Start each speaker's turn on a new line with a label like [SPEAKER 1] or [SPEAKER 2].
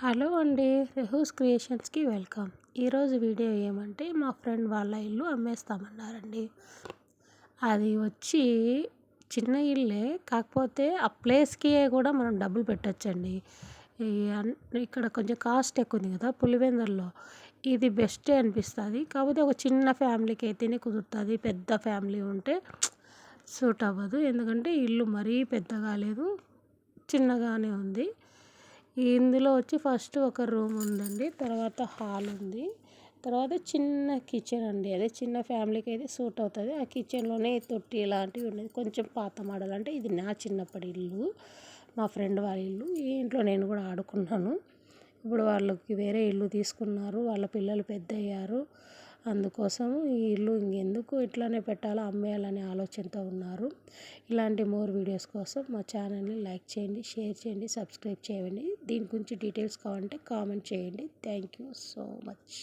[SPEAKER 1] Hello అండి రెహూస్ క్రియేషన్స్కి welcome. ఈరోజు video ఏమంటే మా ఫ్రెండ్ వాళ్ళ ఇల్లు అమ్మేస్తామన్నారండి. అది వచ్చి చిన్న ఇల్లే కాకపోతే ఆ ప్లేస్కి కూడా మనం డబ్బులు పెట్టచ్చండి. ఇక్కడ కొంచెం కాస్ట్ ఎక్కువ ఉంది కదా పులివెందుల్లో. ఇది బెస్టే అనిపిస్తుంది. కాకపోతే ఒక చిన్న ఫ్యామిలీకి అయితేనే కుదురుతుంది. పెద్ద ఫ్యామిలీ ఉంటే సూట్ అవ్వదు ఎందుకంటే ఇల్లు మరీ పెద్దగా లేదు చిన్నగానే ఉంది. ఇందులో వచ్చి ఫస్ట్ ఒక రూమ్ ఉందండి తర్వాత హాల్ ఉంది. తర్వాత చిన్న కిచెన్ అండి అదే. చిన్న ఫ్యామిలీకి అయితే సూట్ అవుతుంది. ఆ కిచెన్లోనే తొట్టి ఇలాంటివి ఉండేది. కొంచెం పాత మోడల్ అంటే ఇది నా చిన్నప్పటి ఇల్లు మా ఫ్రెండ్ వాళ్ళ ఇల్లు. ఈ ఇంట్లో నేను కూడా ఆడుకున్నాను. ఇప్పుడు వాళ్ళకి వేరే ఇల్లు తీసుకున్నారు. వాళ్ళ పిల్లలు పెద్ద అయ్యారు అందుకోసం ఈ ఇల్లు ఇంకెందుకు ఇట్లానే పెట్టాలా అమ్మేయాలనే ఆలోచనతో ఉన్నారు. ఇలాంటి మోర్ వీడియోస్ కోసం మా ఛానల్ని లైక్ చేయండి షేర్ చేయండి సబ్స్క్రైబ్ చేయండి. దీని గురించి డీటెయిల్స్ కావాలంటే కామెంట్ చేయండి. Thank you so much.